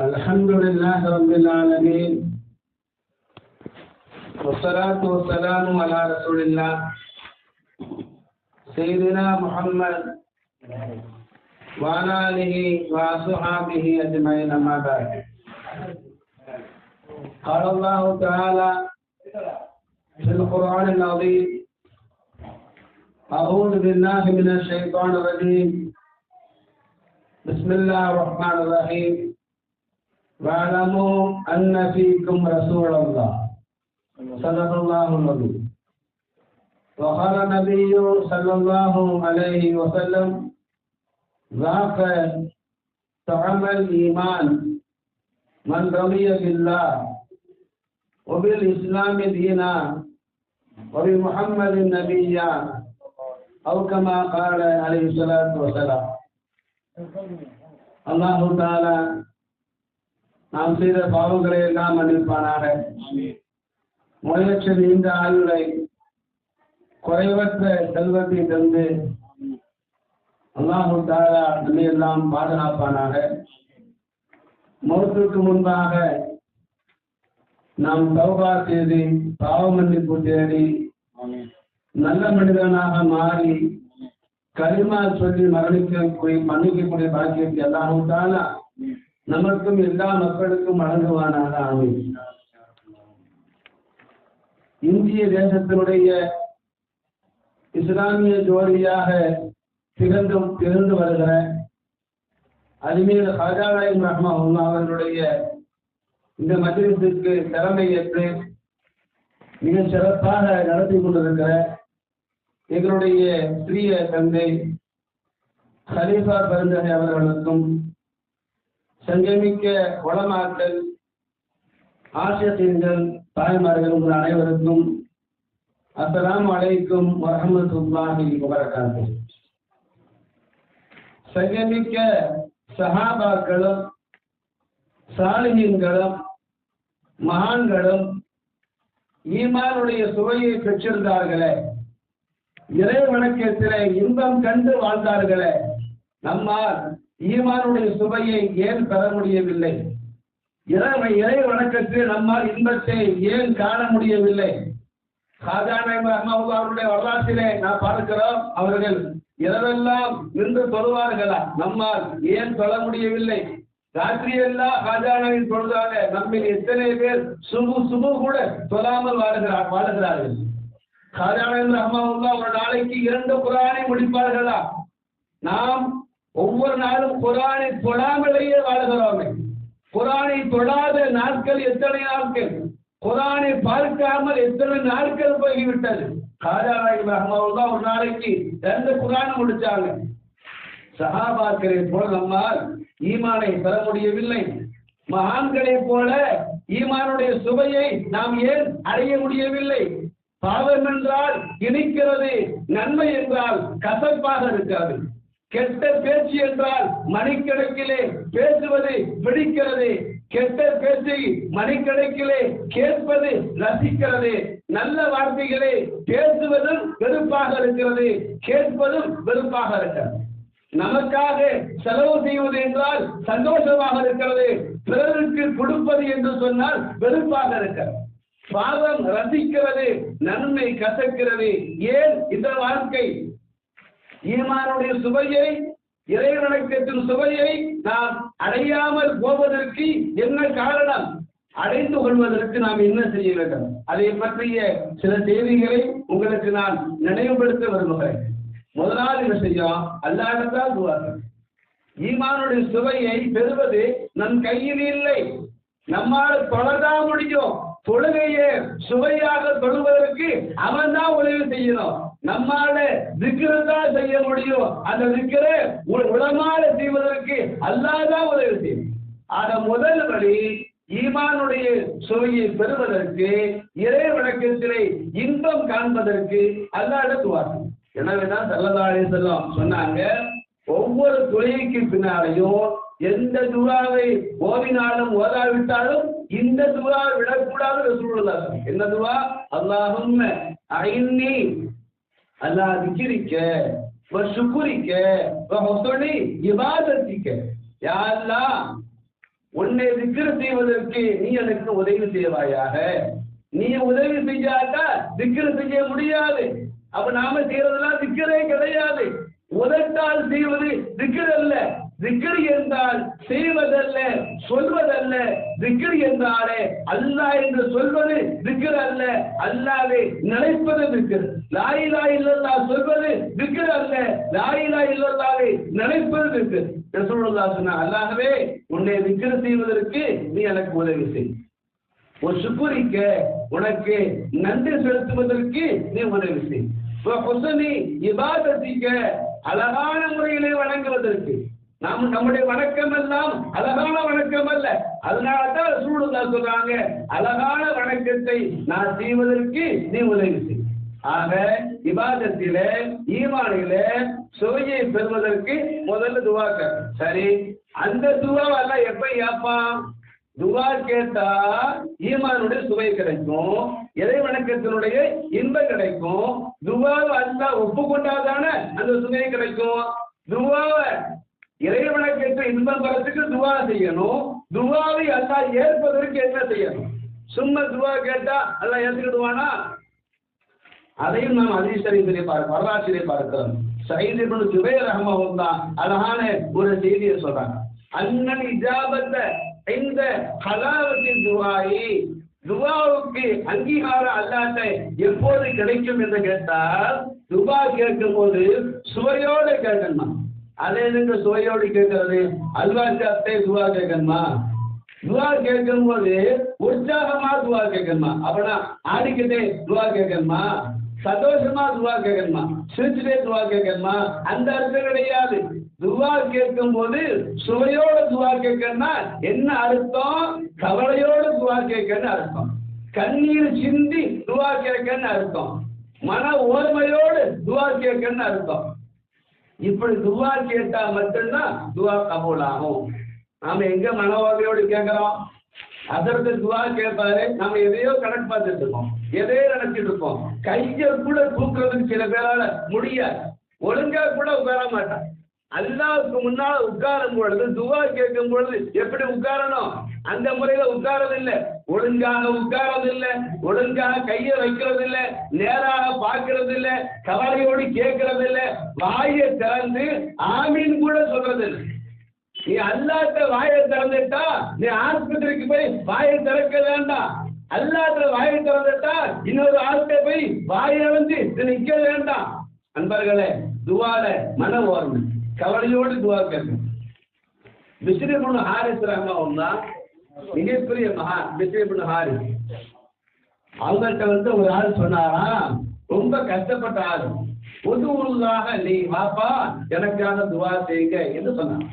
الحمد لله رب العالمين والصلاة والسلام على رسول الله سيدنا محمد وعلى آله وأصحابه أجمعين أما بعد قال الله تعالى في القرآن العظيم أعوذ بالله من الشيطان الرجيم بسم الله الرحمن الرحيم واعلموا أن فيكم رسول الله. صدق الله النبي وقال النبي صلى الله عليه وسلم ذاك طعم الإيمان من رضي بالله وبالإسلام دينا وبمحمد النبي أو كما قال عليه الصلاة والسلام. الله تعالى நாம் செய்த பாவங்களை எல்லாம் மன்னிப்பானாக. நோயற்ற நீண்ட ஆயுளை குறைவற்ற செல்வத்தை தந்து அல்லாஹு தாலா நம்மை எல்லாம் பாதுகாப்பானாக. மௌத்துக்கு முன்பாக நாம் தௌபா செய்து பாவ மன்னிப்பு தேடி நல்ல மனிதனாக மாறி கரிமா சொல்லி மரணிக்கக்கூடிய மன்னிக்கக்கூடிய பாக்கியத்தை எல்லாரும் தானா நமக்கும் எல்லா மக்களுக்கும் வழங்குவானாக ஆமை. இந்திய தேசத்தினுடைய இஸ்லாமிய ஜோடியாக திகழ்ந்து திகழ்ந்து வருகிற அஜ்மீர் ஹாஜாராயின் ரஹ்மா அவர்களுடைய இந்த மஜிலிசுக்கு தலைமை ஏற்று மிக சிறப்பாக நடத்தி கொண்டிருக்கிற எங்களுடைய சிறிய தந்தை ஹலீஃபா பெருந்தகை அவர்களுக்கும் சங்கமிக்க வளமாக்கல் ஆசிரியர்கள் தாய்மார்கள் உங்கள் அனைவருக்கும் அஸ்லாம் அலைக்கும் வரமத்துல்லாஹி வபரகாத்து. சங்கமிக்க சஹாபாக்களும் சாலிஹீன்களும் மகான்களும் ஈமானுடைய சுவையை பெற்றிருந்தார்களே. இறை வணக்கத்திலே இன்பம் கண்டு வாழ்ந்தார்களே. நம்மால் ஈமானுடைய சுவையை ஏன் பெற முடியவில்லை? இறை இறை வணக்கத்தில் நம்மால் இன்பத்தை ஏன் காண முடியவில்லை? சாதாரண அவருடைய வரலாற்றிலே நாம் பார்க்கிறோம் அவர்கள் இரவெல்லாம் நின்று தொழுவார்களா? நம்மால் ஏன் தொழ முடியவில்லை? ராத்திரியெல்லாம் காஜானாவின் தொழுதாக நம்மில் எத்தனை பேர் சுபு சுபு கூட தொழாமல் வாழுகிறார் வாழுகிறார்கள் காஜானா அம்மாவுல்லா ஒரு நாளைக்கு இரண்டு குரானை முடிப்பார்களா? நாம் ஒவ்வொரு நாளும் குரானை தொழாமலேயே வாழ்கிறோமே. குரானை தொழாத நாட்கள் எத்தனை நாட்கள்? குரானை பார்க்காமல் எத்தனை நாட்கள் போய்விட்டது? காஜானாய் அம்மாவுல்லா ஒரு நாளைக்கு ரெண்டு குரான் முடிச்சாங்க. சஹாபாக்களை போல நம்மால் ஈமானை பெற முடியவில்லை. மகான்களை போல ஈமானுடைய சுவையை நாம் ஏன் அடைய முடியவில்லை? பாவம் என்றால் இனிக்கிறது நன்மை என்றால் கசப்பாக இருக்காது. கெட்ட பேச்சு என்றால் மணிக்கணக்கிலே பேசுவது பிடிக்கிறது கெட்ட பேச்சை மணிக்கணக்கிலே கேட்பது ரசிக்கிறது. நல்ல வார்த்தைகளை பேசுவதும் வெறுப்பாக இருக்கிறது. கேட்பதும் வெறுப்பாக இருக்கிறது. நமக்காக செலவு செய்வது என்றால் சந்தோஷமாக இருக்கிறது. பிறருக்கு கொடுப்பது என்று சொன்னால் வெறுப்பாக இருக்கிறது. பாவம் ரசிக்கிறது நன்மை கசக்கிறது. ஏன் இந்த வாழ்க்கை ஈமானுடைய சுவையை இறைவனத்தின் சுவையை நாம் அடையாமல் போவதற்கு என்ன காரணம்? அடைந்து கொள்வதற்கு நாம் என்ன செய்ய வேண்டும்? அதை பற்றிய சில செய்திகளை உங்களுக்கு நான் நினைவுபடுத்த விரும்புகிறேன். முதலாவது விஷயம் அல்லாடத்தால் துவார்கள் ஈமானுடைய சுவையை பெறுவது நம் கையில் இல்லை. நம்மால் தொடர்தான் முடியும். தொழுகையை சுவையாக தொழுவதற்கு அவன் தான் உதவி செய்யணும். நம்மால தான் செய்ய முடியும். அந்த திக்கரை உளமால செய்வதற்கு அல்லாதான் உதவி செய்யும். ஆக முதல் வழி ஈமானுடைய சுவையை பெறுவதற்கு இறை வணக்கத்திலே இன்பம் காண்பதற்கு அல்லாட துவாசம் எனவேதான் சல்லதாலே செல்லம் சொன்னாங்க ஒவ்வொரு துறைக்கு பின்னாலையும் எந்த துவாவை ஓதினாலும் ஓதாவிட்டாலும் இந்த துவா விடக்கூடாது ரசூலுல்லாஹ் என்ன துவா அல்லாஹும் ஐன்னி அல்லாஹ் விக்கிரிக்க சுக்குரிக்க சொல்லி ஹுஸ்னி இபாதத்திக்க. யா உன்னை விக்கிர செய்வதற்கு நீ எனக்கு உதவி செய்வாயாக. நீ உதவி செய்யாட்டா விக்கிர செய்ய முடியாது. அப்ப நாம செய்யறதெல்லாம் திக்கரே கிடையாது. உதட்டால் செய்வது விக்கிர அல்ல. திக்கர் என்றால் செய்வதல்ல சொல்வதல்ல. திக்கர் என்றாலே அல்லாஹ் என்று சொல்வது திக்கர் அல்ல. அல்லாவே நினைப்பது திக்கர் லாயிலா இல்லல்லா சொல்வது திக்கர் அல்ல. லாயிலா இல்லல்லாவை நினைப்பது திக்கர் ரசூலுல்லா சொன்ன அல்லாகவே உன்னை திக்கர் செய்வதற்கு நீ எனக்கு உதவி செய். ஒரு சுக்குரிக்க உனக்கு நன்றி செலுத்துவதற்கு நீ உதவி செய். ஹுசனி இபாதத்திக்க அழகான முறையிலே வணங்குவதற்கு. நாம் நம்முடைய வணக்கம் எல்லாம் அழகான வணக்கம் அல்ல. அதனால தான் சூழ்நிலை சொல்றாங்க அழகான வணக்கத்தை நான் செய்வதற்கு நீ உதவி செய். ஆக இபாதத்தில ஈமானில சுவையை பெறுவதற்கு முதல்ல துவாக்க சரி அந்த துவாவெல்லாம் எப்ப ஏப்பான் துவா கேட்டா ஈமானுடைய சுவை கிடைக்கும் இறை வணக்கத்தினுடைய இன்பம் கிடைக்கும் துவாவை அல்லா ஒப்புக்கொண்டாதானே அந்த சுவை கிடைக்கும். துவாவை இறை வணக்கத்தை இன்பம் பெறத்துக்கு துவா செய்யணும் துவாவை அல்லா ஏற்பதற்கு என்ன செய்யணும்? சும்மா துவா கேட்டா அல்லா ஏற்றுக்கிடுவானா அதையும் நாம் அதிசரிப்பிலே பார்க்க வரலாற்றிலே பார்க்கிறோம். சைது இப்னு ஜுபைர் ரஹ்மஹுல்லா அழகான ஒரு செய்தியை சொல்றாங்க. அண்ணன் இஜாபத்த இந்த ஹலாவத்தின் துவாயி துவாவுக்கு அங்கீகாரம் அல்லாட்ட எப்போது கிடைக்கும் என்று கேட்டால் துபா கேட்கும் போது சுவையோடு கேட்கணுமா? அதே எதுக்கு சுவையோடு கேட்கறது அல்வா சாப்பிட்டே துவா கேட்கணுமா? துவா கேட்கும் போது உற்சாகமா துவா கேட்கணுமா? அப்படின்னா ஆடிக்கிட்டே துவா கேட்கணுமா? சந்தோஷமா துவா கேட்கணுமா? சிரிச்சுட்டே துவா கேட்கணுமா? அந்த அர்த்தம் கிடையாது. துவா கேட்கும் போது சுவையோட துவா கேட்கணும்னா என்ன அர்த்தம்? கவலையோட துவா கேட்கன்னு அர்த்தம். கண்ணீர் சிந்தி துவா கேட்கன்னு அர்த்தம். மன ஓர்மையோடு துவா கேட்கன்னு அர்த்தம். இப்படி துவா கேட்டா மட்டும்தான் துவா கபூல் ஆகும் நாம எங்க மன ஓர்மையோடு கேட்கிறோம்? அதற்கு துவா கேட்பாரு நம்ம எதையோ கணக்கு பார்த்துட்டு இருக்கோம். எதையோ நினைச்சிட்டு இருக்கோம். கையை கூட தூக்குறதுக்கு சில பேரால முடியாது. ஒழுங்கா கூட உட்கார மாட்டான். அல்லாவுக்கு முன்னால உட்காரும் பொழுது துவா கேட்கும் பொழுது எப்படி உட்காரணும்? அந்த முறையில உட்காரது ஒழுங்காக உட்காரது ஒழுங்காக கையை வைக்கிறது இல்லை நேராக பார்க்கறது இல்லை கவலையோடு கேட்கறது இல்லை வாயை திறந்து ஆமீன் கூட சொல்றது இல்லை நீ அல்லாட்ட வாயை திறந்துட்டா நீ ஆஸ்பத்திரிக்கு போய் வாயை திறக்க வேண்டாம். அல்லாட்ட வாயை திறந்துட்டா இன்னொரு ஆள்கிட்ட போய் வாயை வந்து நிக்க வேண்டாம். அன்பர்களே துவால மன ஓர்மை கவலையோடு துவா கேட்கணும் பிஸ்ரிபுன் ஹாரிஸ் ரஹ்மா மிகப்பெரிய மகா பிஸ்ரிபுன் ஹாரிஸ். அவங்கள்ட்ட வந்து ஒரு ஆள் சொன்னாரா ரொம்ப கஷ்டப்பட்ட ஆள். பொதுவுள்ளாக நீ வாப்பா எனக்கான துவா செய்யுங்க என்று சொன்னான்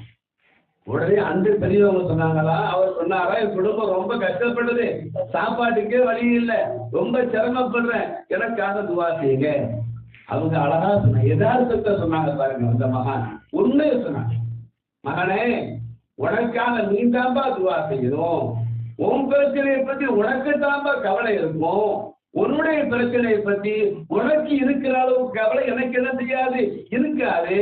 உடனே அன்று பெரியவங்க சொன்னாங்களா? அவர் சொன்னாரா? என் குடும்பம் ரொம்ப கஷ்டப்படுது சாப்பாட்டுக்கே வழி இல்லை. ரொம்ப சிரமப்படுறேன். எனக்காக துவா செய்யுங்க. அவங்க அழகா சொன்னாங்க எதார்த்தத்தை சொன்னாங்க பாருங்க அந்த மகான். உண்மையை சொன்னாங்க. மகனே உனக்காக நீ தான்பா துவா செய்யணும். உன் பிரச்சனையை பத்தி உனக்கு தான்பா கவலை இருக்கும் உன்னுடைய பிரச்சனையை பத்தி உனக்கு இருக்கிற அளவுக்கு கவலை எனக்கு என்ன செய்யாது இருக்காது.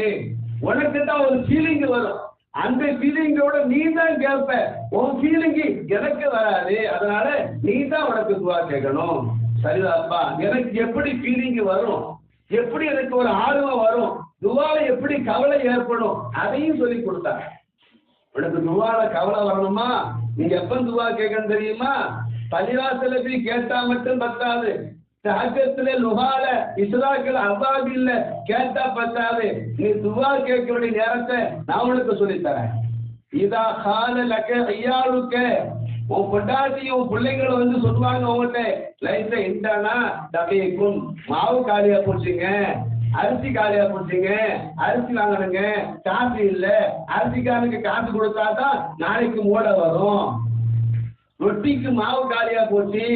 உனக்கு தான் ஒரு ஃபீலிங் வரும். அந்த ஃபீலிங்கோட நீ தான் கேட்ப உன் ஃபீலிங்கு எனக்கு வராது. அதனால நீ தான் உனக்கு துவா கேட்கணும். சரிதாப்பா எனக்கு எப்படி ஃபீலிங்கு வரும்? எப்படி எனக்கு ஒரு ஆர்வம் வரும்? துவால எப்படி கவலை ஏற்படும்? அதையும் சொல்லி கொடுத்தாங்க உனக்கு துவால கவலை வரணுமா? நீங்க எப்ப துவா கேட்கணும் தெரியுமா? பள்ளிவாசல போய் கேட்டா மட்டும் பத்தாது. சாக்கத்துல லுகால இஸ்ராக்கள் இல்ல கேட்டா பத்தாது நீ துவா கேட்க வேண்டிய நேரத்தை நான் உனக்கு சொல்லித்தரேன். இதா கால லக்க ஐயாளுக்க உன் பொட்டாசியும் உன் வந்து சொல்லுவாங்க உங்கள்கிட்ட லைஃப்ல இன்டானா தகைக்கும். மாவு காலியா போச்சுங்க. அரிசி காலியா போச்சுங்க. அரிசி வாங்கணுங்க. காசு இல்ல. அரிசிக்காரனுக்கு காசு கொடுத்தா தான் நாளைக்கு மூட வரும். ரொட்டிக்கு மாவு காலியா போச்சு.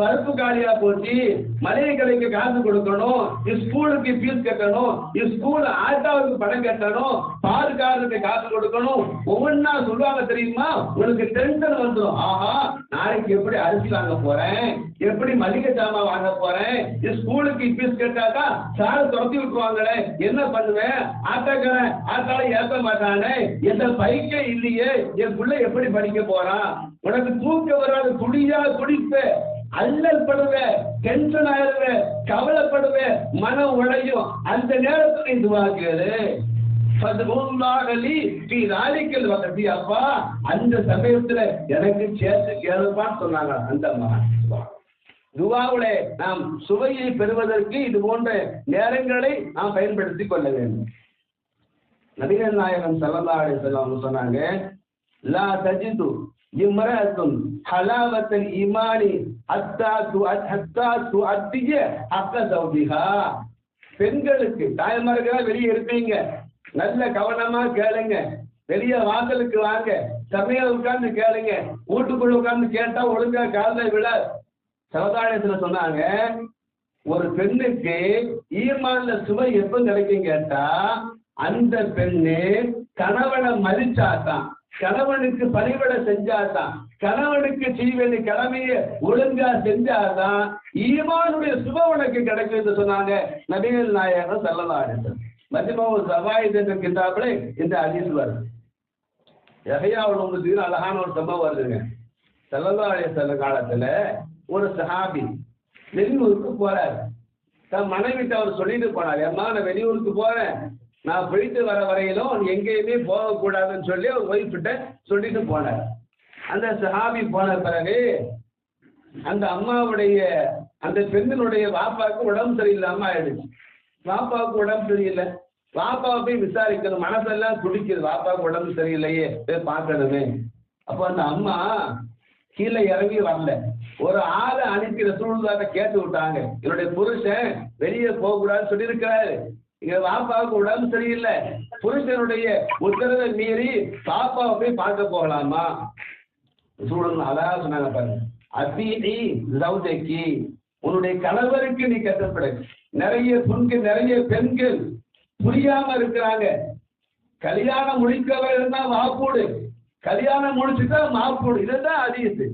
பருப்பு காலியா போச்சு மளிகை கடைக்கு காசு கொடுக்கணும் ஸ்கூலுக்கு ஃபீஸ் கட்டணும் ஸ்கூல் ஆட்டாவுக்கு பணம் கட்டணும் பால் காருக்கு காசு கொடுக்கணும். ஒவ்வொன்றா சொல்லுவாங்க தெரியுமா? உனக்கு டென்ஷன் வந்துடும் ஆஹா நாளைக்கு எப்படி அரிசி வாங்க போறேன்? எப்படி மளிகை சாமான் வாங்க போறேன்? ஸ்கூலுக்கு ஃபீஸ் கேட்டாக்கா சார் துரத்தி விட்டுருவாங்களே. என்ன பண்ணுவேன்? ஆட்டாக்காரன் ஆட்டால ஏற்ற மாட்டானே. எந்த பைக்கே இல்லையே. என் பிள்ளை எப்படி படிக்க போறான்? உனக்கு தூக்க வராது துடியா துடிப்பேன். அல்லல் படுவ டென்ஷன் ஆயிருவ கவலைப்படுவ மனம் உழையும் அந்த நேரத்தில் இதுவாகிறது அப்பா. அந்த சமயத்துல எனக்கு சேர்த்து கேளுப்பான்னு சொன்னாங்க அந்த மகன். நாம் சுவையை பெறுவதற்கு இது போன்ற நேரங்களை நாம் பயன்படுத்திக் கொள்ள வேண்டும். நபிகள் நாயகம் சல்லா அலிசல்லாம் சொன்னாங்க லா தஜிது இம்ரஅத்துன் ஹலாவத்தல் ஈமானி ஹத்தா து ஹத்தா து அத்திய பெண்களுக்கு தாய்மார்களா வெளியே இருப்பீங்க. நல்ல கவனமா கேளுங்க. வெளிய வாங்கலுக்கு வாங்க. சமையல் உட்கார்ந்து கேளுங்க. வீட்டுக்குள்ள உட்கார்ந்து கேட்டா ஒழுங்கா காலில் விழ. சமுதாயத்துல சொன்னாங்க ஒரு பெண்ணுக்கு ஈமான்ல சுவை எப்ப கிடைக்கும் கேட்டா அந்த பெண்ணு கணவனை மதிச்சாதான். கணவனுக்கு பணிவிட செஞ்சாதான் கணவனுக்கு செய்வேன் கடமையை ஒழுங்கா செஞ்சாதான் ஈமானுடைய சுப உனக்கு கிடைக்கும் என்று சொன்னாங்க. நபிகள் நாயகம் செல்லலாம் மதிமாவு சவாயித் என்ற கிதாபில் இந்த அதில் வருது. எகையாவில் உங்களுக்கு அழகான ஒரு சம்பவம் வருதுங்க. செல்லலாடைய செல்ல காலத்துல ஒரு சஹாபி வெளியூருக்கு போறாரு. தன் மனைவிட்டு அவர் சொல்லிட்டு போனார் ஏம்மா நான் வெளியூருக்கு போறேன். நான் போயிட்டு வர வரையிலும் எங்கேயுமே போகக்கூடாதுன்னு சொல்லி அவர் ஒய்ஃப்கிட்ட சொல்லிட்டு போனார். அந்த சஹாபி போன பிறகு அந்த அம்மாவுடைய அந்த பெண்ணினுடைய வாப்பாவுக்கு உடம்பு சரியில்லாம ஆயிடுச்சு. வாப்பாவுக்கு உடம்பு சரியில்லை. வாப்பாவை போய் விசாரிக்கணும். மனசெல்லாம் துடிக்குது. வாப்பாவுக்கு உடம்பு சரியில்லையே. போய் பார்க்கணுமே. அப்போ அந்த அம்மா கீழே இறங்கி வரல. ஒரு ஆளை அனுப்பி ரசூலுல்லாட்ட கேட்டு விட்டாங்க. என்னுடைய புருஷன் வெளியே போகக்கூடாதுன்னு சொல்லியிருக்கிறாரு. இங்க பாப்பாவுக்கு உடம்பு சரியில்லை. புருஷனுடைய உத்தரவை மீறி பாப்பாவை போய் பார்க்க போகலாமா? சூழல் அழகா சொன்னாங்க பாருங்க. அத்தீனி லவ்ஜக்கி உன்னுடைய கணவருக்கு நீ கட்டப்பட நிறைய பெண்கள் நிறைய பெண்கள் புரியாம இருக்கிறாங்க. கல்யாணம் முடிக்கவர் இருந்தா மாப்போடு. கல்யாணம் முடிச்சுட்டா மாப்போடு. இதுதான் அதிகத்து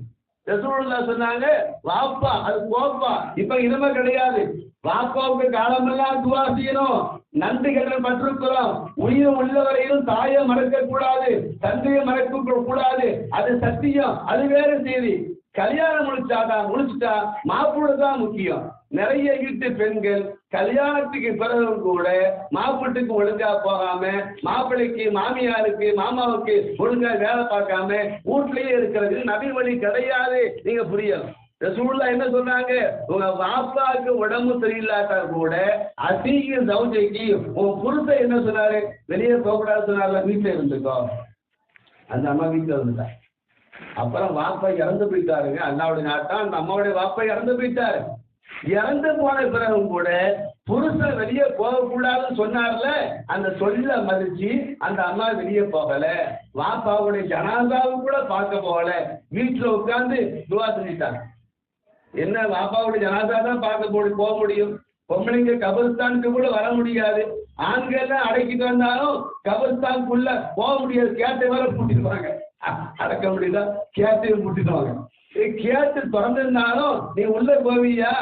ரசூலுல்லா சொன்னாங்க வாப்பா அது போப்பா. இப்ப இனிமே கிடையாது. வாப்பாவுக்கு காலமெல்லாம் துவா செய்யணும். நன்றி கடன் பட்டிருக்கிறோம். உயிர் உள்ளவரையிலும் தாயை மறக்க கூடாது தந்தையை மறக்க கூடாது அது சத்தியம். அது வேற செய்தி. கல்யாணம் முடிச்சாதான் முடிச்சுட்டா மாப்பிள்ளை தான் முக்கியம். நிறைய வீட்டு பெண்கள் கல்யாணத்துக்கு பிறகும் கூட மாப்பிட்டுக்கு ஒழுங்கா போகாம மாப்பிள்ளைக்கு மாமியாருக்கு மாமாவுக்கு ஒழுங்கா வேலை பார்க்காம வீட்லயே இருக்கிறது நபி வழி கிடையாது. நீங்க புரியலாம் ரசூல்லா என்ன சொன்னாங்க? உங்க பாப்பாவுக்கு உடம்பு சரியில்லாட்டா கூட அதிக சௌஜைக்கு உங்க புருஷன் என்ன சொன்னாரு? வெளியே போகக்கூடாது சொன்னார்ல வீட்டுல இருந்துக்கோ. அந்த அம்மா வீட்டுல இருந்துட்டா அப்புறம் வாப்பா இறந்து போயிட்டாருங்க. அண்ணாவுடைய நாட்டம் அந்த அம்மாவுடைய வாப்பா இறந்து போயிட்டாரு. இறந்து போன பிறகும் கூட புருஷன் வெளியே போகக்கூடாதுன்னு சொன்னார்ல அந்த சொல்ல மதிச்சு அந்த அம்மா வெளியே போகல. வாப்பாவுடைய ஜனாதாவும் கூட பார்க்க போகல. வீட்டுல உட்கார்ந்து துவா செஞ்சிட்டாங்க. என்ன வாப்பாவுடைய ஜனாதா தான் பார்க்க போடு போக முடியும். பொம்பளைங்க கபர்ஸ்தானுக்கு கூட வர முடியாது. ஆண்கள் அடைக்கிட்டு அடக்கிட்டு வந்தாலும் கபர்ஸ்தானுக்குள்ள போக முடியாது. கேட்டை வர பூட்டிடுவாங்க. அ- அடக்க முடியுதா? கேட்டையும் பூட்டிடுவாங்க. வாங்க கேட்டு திறந்திருந்தாலும் நீ உள்ள போவியா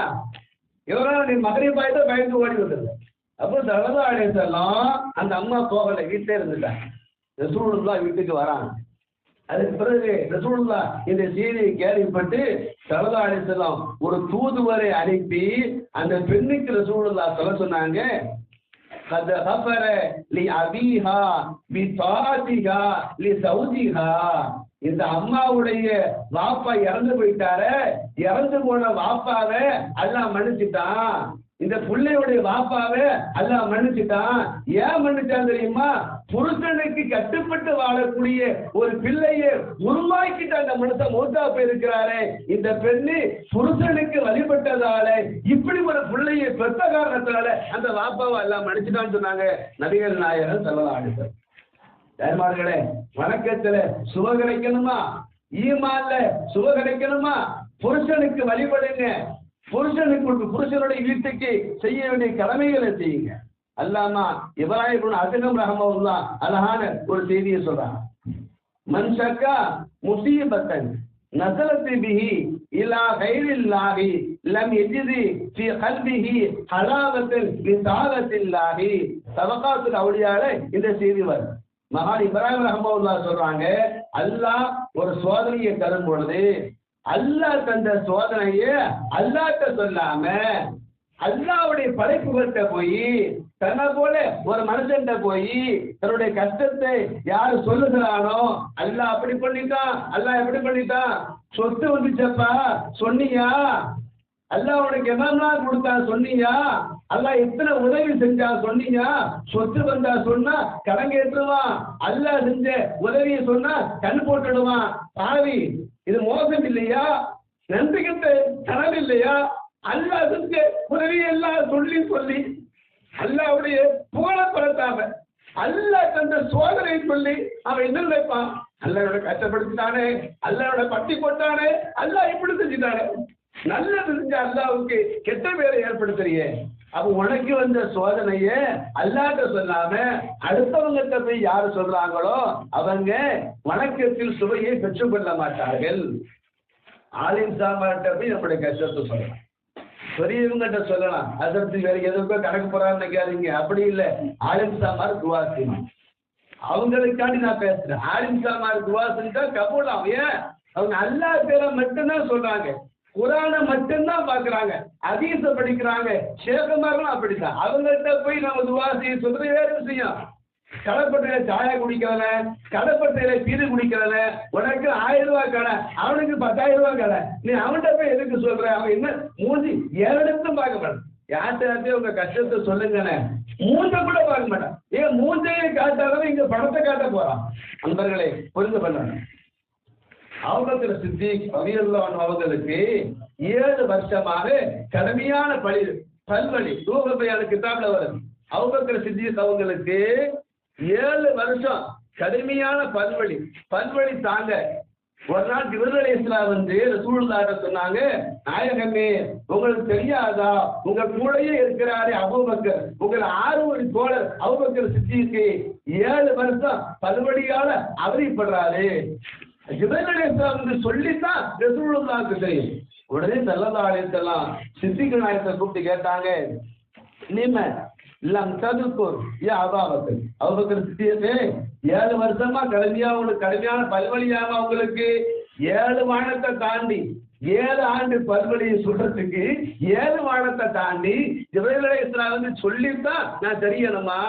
எவரோ நீ மகனை பாய்த்தா பயந்து ஓடி வந்தது அப்போ சரதா செல்லம் அந்த அம்மா போகல வீட்டிலே இருந்துட்டாங்க ரசூலுல்லா வீட்டுக்கு வராங்க அதுக்கு பிறகு ரசூலுல்லா இந்த செய்தியை கேள்விப்பட்டு சரதா செல்லம் ஒரு தூதுவரை அனுப்பி அந்த பெண்ணுக்கு ரசூலுல்லா சொல்ல சொன்னாங்க قد غفر لأبيها بطاعتها لزوجها இந்த அம்மாவுடைய வாப்பா இறந்து போயிட்டாரு இறந்து போன வாப்பாவை அல்லாஹ் மன்னிச்சுட்டான். இந்த பிள்ளையுடைய வாப்பாவை அல்லாஹ் மன்னிச்சுட்டான். ஏன் மன்னிச்சான் தெரியுமா? புருஷனுக்கு கட்டுப்பட்டு வாழக்கூடிய ஒரு பிள்ளையை உருவாக்கிட்டு அந்த மனுஷன் மூத்தா போயிருக்கிறாரு. இந்த பெண்ணு புருஷனுக்கு வழிபட்டதால இப்படி ஒரு பிள்ளையை பெத்த காரணத்தினால அந்த வாப்பாவை எல்லாம் மன்னிச்சுட்டான்னு சொன்னாங்க. நபிகள் நாயகர் செல்லலாம் அடுத்தது தாய்மார்களே வணக்கத்துல சுக கிடைக்கணுமா? ஈமான்ல சுக கிடைக்கணுமா? புருஷனுக்கு வழிபடுங்க. புருஷனுக்கு புருஷனுடைய வீட்டுக்கு செய்ய வேண்டிய கடமைகளை செய்யுங்க. அல்லாமா இப்ராஹிம் அதிகம் ரஹமவுல்லா அழகான ஒரு செய்தியை சொல்றாங்க. மன்ஷக்கா முசீபத்தன் நசலத்து பிஹி இலா கைரில்லாஹி லம் யஜிதி ஃபி கல்பிஹி ஹலாவத்தன் லிசாலத்தில்லாஹி தபகாத்துல் அவுலியால இந்த செய்தி வரும் மகான் இப்ராஹிம் ரஹமவுல்லா சொல்றாங்க அல்லாஹ் ஒரு சோதனையை தரும் பொழுது அல்லாஹ் தந்த சோதனையை அல்லாட்ட சொல்லாம அல்லாவுடைய படைப்புகள்கிட்ட போய் தன்னை போல ஒரு மனுஷன்கிட்ட போய் தன்னுடைய கஷ்டத்தை யாரு சொல்லுகிறானோ அல்லாஹ் அப்படி பண்ணிட்டான் அல்லாஹ் எப்படி பண்ணிட்டான். சொத்து வந்துச்சப்பா சொன்னியா? அல்லாஹ் உனக்கு என்னெல்லாம் கொடுத்தா சொன்னியா? அல்லாஹ் எத்தனை உதவி செஞ்சா சொன்னீங்க? சொத்து வந்தா சொன்னா கடன் கேட்டுருவான் அல்லாஹ் செஞ்ச உதவியை சொன்னா கண் போட்டுடுவான். பாவி இது மோசம் இல்லையா? நன்றி தரம் இல்லையா? அல்லாஹ் செஞ்ச உதவி எல்லாம் சொல்லி சொல்லி அல்லாவுடைய புகழப்படுத்தாம அல்லாஹ் தந்த சோதனை சொல்லி அவன் என்ன நினைப்பான் அல்லாவோட கஷ்டப்படுத்திட்டானே அல்லாவோட பட்டி போட்டானே அல்லாஹ் இப்படி செஞ்சுட்டானே. நல்லது செஞ்ச அல்லாவுக்கு கெட்ட பேரை ஏற்படுத்துறியே. அப்ப உனக்கு வந்த சோதனைய அல்லாட்ட சொல்லாம அடுத்தவங்கிட்ட போய் யாரு சொல்றாங்களோ அவங்க வணக்கத்தில் சுவையை பெற்றுக்கொள்ள மாட்டார்கள். ஆலிம் சாமாட்ட போய் நம்முடைய கஷ்டத்தை சொல்லலாம். பெரியவங்கிட்ட சொல்லலாம். அதற்கு வேற எதற்கோ கணக்கு போறான்னு நினைக்காதீங்க அப்படி இல்லை. ஆலிம் சாமார் துவா அவங்களுக்காண்டி நான் பேசுறேன். ஆலிம் சாமார் துவா தான் கபூலாம் ஏன்? அவங்க அல்லா பேரை மட்டும்தான் சொல்றாங்க. குரானை மட்டும்தான் பாக்குறாங்க அதீச படிக்கிறாங்க. சேகமாரும் அப்படித்தான். அவங்கள்ட்ட போய் நம்ம துவா செய்ய சொல்றது வேற விஷயம். கடப்பட்டையில சாயா குடிக்கிறவன கடப்பட்டையில பீடு குடிக்கிறவன உனக்கு ஆயிரம் ரூபாய் கடை அவனுக்கு பத்தாயிரம் ரூபாய் கடை. நீ அவன்கிட்ட போய் எதுக்கு சொல்ற? அவன் என்ன? மூஞ்சி ஏறெடுத்தும் பார்க்க மாட்டான். யார்கிட்ட உங்க கஷ்டத்தை சொல்லுங்கண்ணே மூஞ்ச கூட பார்க்க மாட்டான். ஏன் மூஞ்சையை காட்டாதவன் இங்க படத்தை காட்ட போறான். நண்பர்களே புரிந்து பண்ணணும் அவங்களுக்கு சித்தி ரவியுல்லான் அவங்களுக்கு ஏழு வருஷமாக கடுமையான பழி பல்வழி தூகப்பையான கிதாப்ல வருது. அவங்க சித்தி அவங்களுக்கு ஏழு வருஷம் கடுமையான பல்வழி பல்வழி தாங்க. ஒரு நாள் ஜிபுல் இஸ்லாம் வந்து ரசூலுல்லாஹ் சொன்னாங்க நாயகமே உங்களுக்கு தெரியாதா? உங்க கூடயே இருக்கிறாரே அபூபக்கர். உங்கள் ஆறு ஒரு தோழர் அபூபக்கர் சித்திக்கு ஏழு வருஷம் பல்வழியால அவதிப்படுறாரு. ஜிபுல் வந்து சொல்லித்தான் ரசூலுல்லாஹ்க்கு தெரியும் உடனே சல்லல்லாஹு சித்திக்கு நாயத்தை கூப்பிட்டு கேட்டாங்க நீம லம் ததுக்கூர் ஏன் அபாபக்கர் அபுபக்கர் சித்தியமே ஏழு வருஷமா கடுமையா உங்களுக்கு கடுமையான பல்வழியாக உங்களுக்கு? ஏழு வானத்தை தாண்டி ஏழு ஆண்டு பல்வழியை சொல்றதுக்கு ஏழு வானத்தை தாண்டி ஜிபைல் வந்து சொல்லித்தான் நான் தெரியணுமா?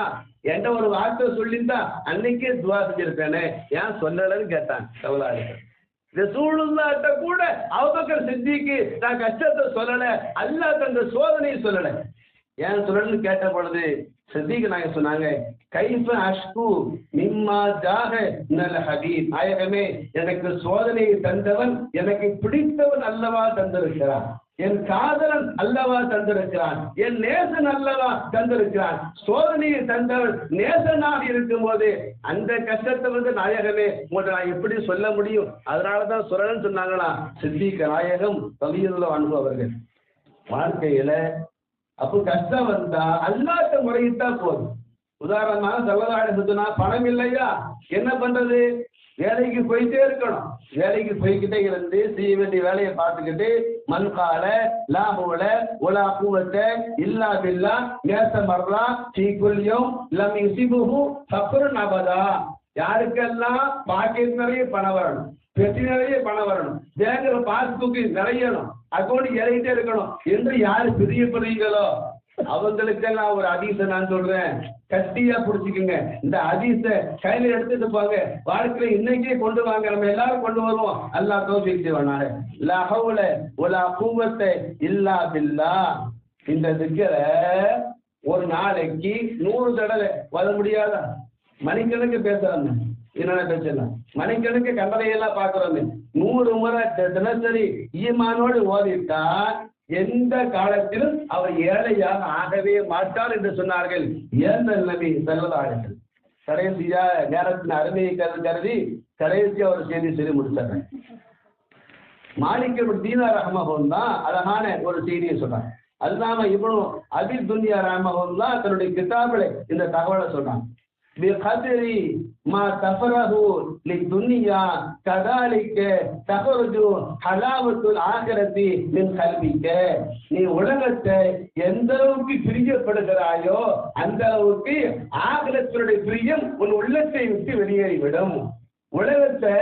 என்கிட்ட ஒரு வார்த்தை சொல்லியிருந்தா அன்னைக்கே துவா செஞ்சிருப்பேனே. ஏன் சொல்லலன்னு கேட்டான் சவலாளி ரசூலுல்லாட்ட கூட அவபக்கர் சித்திக்கு நான் கஷ்டத்தை சொல்லல அல்லா தந்த சோதனையை சொல்லல. ஏன் சொல்லணும்னு கேட்ட பொழுது சித்திக்கு நாங்க சொன்னாங்க கைஃப அஷ்கு மிம்மா ஜாக நல்ல ஹபீப். நாயகமே எனக்கு சோதனையை தந்தவன் எனக்கு பிடித்தவன் அல்லவா தந்திருக்கிறான். என் காதலன் அல்லவா தந்திருக்கிறான்? என் நேசன் அல்லவா தந்திருக்கிறான்? சோதனையை தந்தவன் நேசனாக இருக்கும் போது அந்த கஷ்டத்தை வந்து நாயகமே உங்களை நான் எப்படி சொல்ல முடியும்? அதனாலதான் சுரணன் சொன்னாங்களா சித்திக்க நாயகம் பகிர்ந்த அனுபவர்கள் வாழ்க்கையில அப்போ கஷ்டம் வந்தா அல்லாத முறையிட்டா போதும். உதாரணமாக சல்லதாட சொன்னா பணம் இல்லையா? என்ன பண்றது? வேலைக்கு போயிட்டே இருக்கணும். வேலைக்கு போய்கிட்டே இருந்து செய்ய வேண்டிய வேலையை பார்த்துக்கிட்டு மண்கால லாபுல உலா பூவத்தை இல்லா பில்லா நேச மர்ரா சீக்குல்யம் லம் இசிபுஹு சப்ரு நபதா யாருக்கெல்லாம் பாக்கெட் நிறைய பணம் வரணும் பெட்டி நிறைய பணம் வரணும் பேங்க்ல பாஸ்புக் நிறையணும் அக்கௌண்ட் இறங்கிட்டே இருக்கணும் என்று யாரு பிரியப்படுறீங்களோ அவங்களுக்கெல்லாம் ஒரு அதிச நான் சொல்றேன். கட்டியா பிடிச்சிக்குங்க. இந்த அதிச கையில எடுத்துட்டு போங்க. வாழ்க்கையில இன்னைக்கே கொண்டு வாங்க. நம்ம எல்லாரும் கொண்டு வருவோம். அல்லா தோசிக்கு செய்வானாக. லஹவுல உலா கூவத்தை இல்லா பில்லா. இந்த திக்கரை ஒரு நாளைக்கு நூறு தடவை வர முடியாதா? மணிக்கணக்கு பேசுறாங்க. என்னென்ன பேசலாம் மணிக்கணக்கு கண்டதையெல்லாம் பார்க்குறோமே நூறு முறை தினசரி ஈமானோடு ஓதிட்டா எந்த காலத்திலும் அவர் ஏழையாக ஆகவே மாட்டார் என்று சொன்னார்கள். ஏந்தல் நபி செல்லதாடுகள் கடைசியா நேரத்தின் அருமையை கருது கருதி கடைசி அவர் செய்தி சொல்லி முடிச்சாங்க மாணிக்கம் தீனா ரஹமஹும் தான் அழகான ஒரு செய்தியை சொல்றாங்க அதுதான் இவனு அபில் துன்யா ரஹமஹும் தான் தன்னுடைய கிதாபில் இந்த தகவலை சொன்னான். بقدر ما تفرح للدنيا كذلك تخرج حلاوة الآخرة من قلبك நீ உலகத்தை எந்த அளவுக்கு பிரியப்படுகிறாயோ அந்த அளவுக்கு ஆகலத்தினுடைய பிரியம் உன் உள்ளத்தை விட்டு வெளியேறிவிடும் உலகத்தை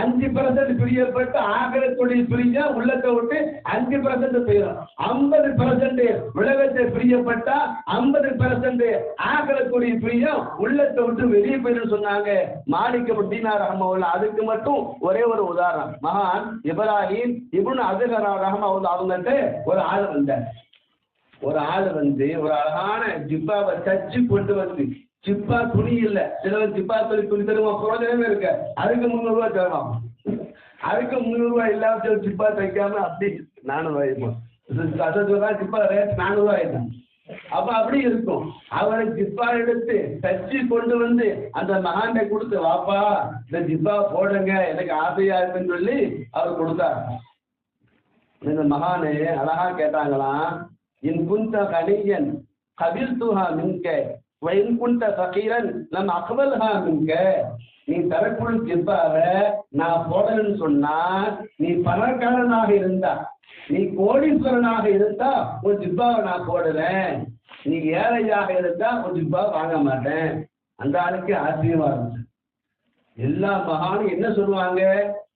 அஞ்சு பர்சன்ட் பிரியப்பட்டு ஆகலத்துடைய பிரிஞ்சா உள்ளத்தை விட்டு அஞ்சு பர்சன்ட் போயிடும். ஐம்பது பர்சன்ட் உலகத்தை பிரியப்பட்டா ஐம்பது பர்சன்ட் ஆகலத்துடைய பிரியம் உள்ளத்தை விட்டு வெளியே போயிடும் சொன்னாங்க. மாணிக்க முட்டினார் ரஹமவுல்லா அதுக்கு மட்டும் ஒரே ஒரு உதாரணம். மகான் இப்ராஹிம் இப்னு அதுகரா ரஹமவுல்லா அவங்கள்ட்ட ஒரு ஆள் வந்தார். ஒரு ஆள் வந்து ஒரு அழகான ஜிப்பாவை தச்சு கொண்டு வந்து ஜிப்பா துணி இல்ல. சிலவர் ஜிப்பா துணி துணி தருமா? பிரயோஜனமே இருக்கு. அதுக்கு முந்நூறு ரூபாய் தரலாம் அதுக்கு முந்நூறு ரூபாய் இல்லாம சில ஜிப்பா தைக்காம அப்படி நானூறு ரூபாய் ஜிப்பா ரேட் நானூறு ரூபாய் அப்ப அப்படி இருக்கும். அவரை ஜிப்பா எடுத்து தச்சு கொண்டு வந்து அந்த மகாண்ட கொடுத்து வாப்பா இந்த ஜிப்பா போடுங்க. எனக்கு ஆசையா இருக்குன்னு சொல்லி அவர் கொடுத்தார். இந்த மகானு அழகா கேட்டாங்களாம் இன் குந்த கணியன் கபில் துஹா மின்க வயன் சகீரன் நான் நம் நீ தரக்குள் ஜிப்பாவ நான் போடணும்னு சொன்னா நீ பணக்காரனாக இருந்தா நீ கோடீஸ்வரனாக இருந்தா உன் ஜிப்பாவை நான் போடுறேன். நீ ஏழையாக இருந்தா உன் ஜிப்பாவை வாங்க மாட்டேன். அந்த ஆளுக்கு ஆச்சரியமா இருந்துச்சு எல்லா மகானும் என்ன சொல்லுவாங்க?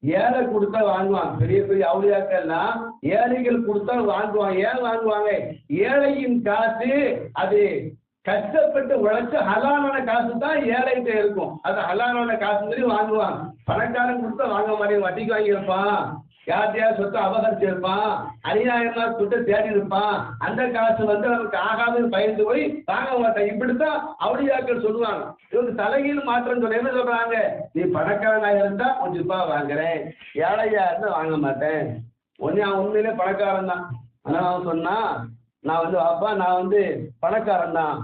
ஏழை கொடுத்தா வாங்குவாங்க. பெரிய பெரிய அவுளியாக்கள்லாம் ஏழைகள் கொடுத்தா வாங்குவாங்க. ஏன் வாங்குவாங்க? ஏழையின் காசு அது கஷ்டப்பட்டு உழைச்சு ஹலாலான காசு தான் ஏழைகிட்ட இருக்கும். அது ஹலாலான காசு மாதிரி வாங்குவான். பணக்காரன் கொடுத்தா வாங்க மாட்டேன் வட்டிக்கு வாங்கியிருப்பான். யார்ட்டையா சொத்தை அபகரிச்சிருப்பான். அநியாயமா சொத்தை தேடி இருப்பான். அந்த காசு வந்து நமக்கு ஆகாதுன்னு பயந்து போய் வாங்க மாட்டேன். இப்படித்தான் அவளியாக்கள் சொல்லுவாங்க. இவங்க தலைகீழ் மாற்றம் சொல்ல என்ன சொல்றாங்க? நீ பணக்காரனாக இருந்தா கொஞ்சம் ரூபாய் வாங்குறேன். ஏழையா இருந்தா வாங்க மாட்டேன். ஒன்னு அவன் உண்மையிலே பணக்காரன் தான். ஆனா அவன் சொன்னா நான் வந்து அப்பா நான் வந்து பணக்காரன் தான்.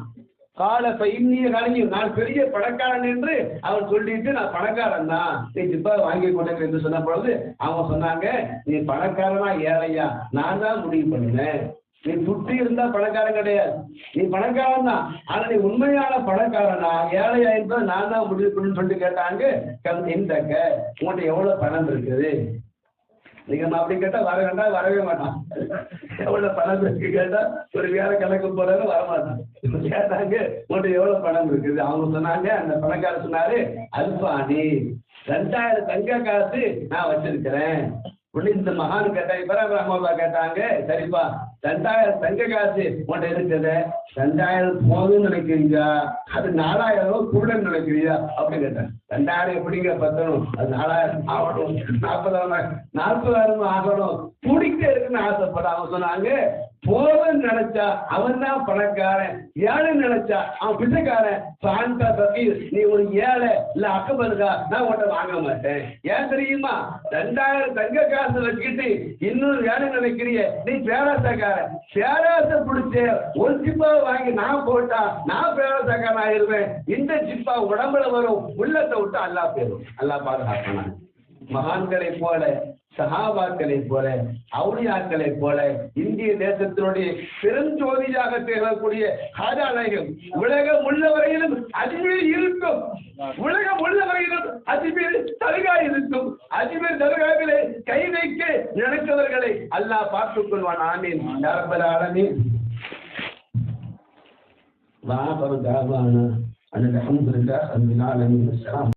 கால இன்னிய காலையும் நான் பெரிய பணக்காரன் என்று அவன் சொல்லிட்டு நான் பணக்காரன் தான். நீ ஜிப்பா வாங்கி கொண்டேன் என்று சொன்ன பொழுது அவங்க சொன்னாங்க நீ பணக்காரனா ஏழையா? நான் தான் முடிவு பண்ணினேன். நீ துட்டி இருந்தா பணக்காரன் கிடையாது. நீ பணக்காரன் தான். ஆனா நீ உண்மையான பணக்காரனா? ஏழையா என்பதை நான் தான் முடிவு பண்ணு சொல்லிட்டு கேட்டாங்க கம் இந்தக்க உங்கள்கிட்ட எவ்வளவு பணம் இருக்குது? நீங்க நான் அப்படி கேட்டா வர வேண்டாம் வரவே மாட்டான். எவ்வளவு பணம் இருக்கு கேட்டா ஒரு வேலை கணக்கு போறாரு வரமாட்டான் கேட்டாங்க உங்கள்கிட்ட எவ்வளவு பணம் இருக்குது? அவங்க சொன்னாங்க அந்த பணக்கார சொன்னாரு அல்பானி ரெண்டாயிரம் தங்க காசு நான் வச்சிருக்கிறேன். உடனே இந்த மகான் கேட்டா இப்ப கேட்டாங்க சரிப்பா ரெண்டாயிரம் தங்க காசு உன்ட்ட இருக்குது. ரெண்டாயிரம் போதும்னு நினைக்கிறீங்க அது நாலாயிரம் ரூபாய் கூடன்னு நினைக்கிறீங்க அப்படின்னு கேட்டேன். ரெண்டாயிரம் எப்படிங்க பத்தணும்? அது நாலாயிரம் ஆகணும். நாற்பதாயிரம்? நாற்பதாயிரம் ஆகணும். துடிக்க இருக்குன்னு ஆசைப்பட அவன் சொன்னாங்க. போதும்னு நினைச்சா அவன் தான் பணக்காரன். ஏழை நினைச்சா அவன் பிச்சைக்காரன். சாந்தா பக்கீர் நீ ஒரு ஏழை இல்ல அக்கபருக்கா நான் உன்ட்ட வாங்க மாட்டேன். ஏன் தெரியுமா? ரெண்டாயிரம் தங்க காசு வச்சுக்கிட்டு இன்னொரு ஏழை நினைக்கிறிய. நீ பேராசக்கார. பேராசை பிடிச்ச ஒரு சிப்பா வாங்கி நான் போட்டா நான் பேராசக்காரன் ஆயிருவேன் இந்த ஜிப்பா உடம்புல வரும். உள்ளத்தை விட்டு அல்லா போயிடும் அல்லா பாதுகாக்கணும் மகான்களை போல சஹாபாக்களை போல அவுளியாக்களை போல இந்திய தேசத்தினுடைய பெருஞ்சோதியாக திகழக்கூடிய ஹாஜா நாயகம் உலகம் உள்ளவரையிலும் அஜ்மீர் இருக்கும் உலகம் உள்ளவரையிலும் அஜ்மீர் தருகா இருக்கும் அஜ்மீர் தருகாவிலே கை வைக்க நினைத்தவர்களை அல்லாஹ் பார்த்துக் கொள்வான் ஆமீன் யாரப்பல் ஆலமீன் وآخر دعوانا أن الحمد لله رب العالمين السلام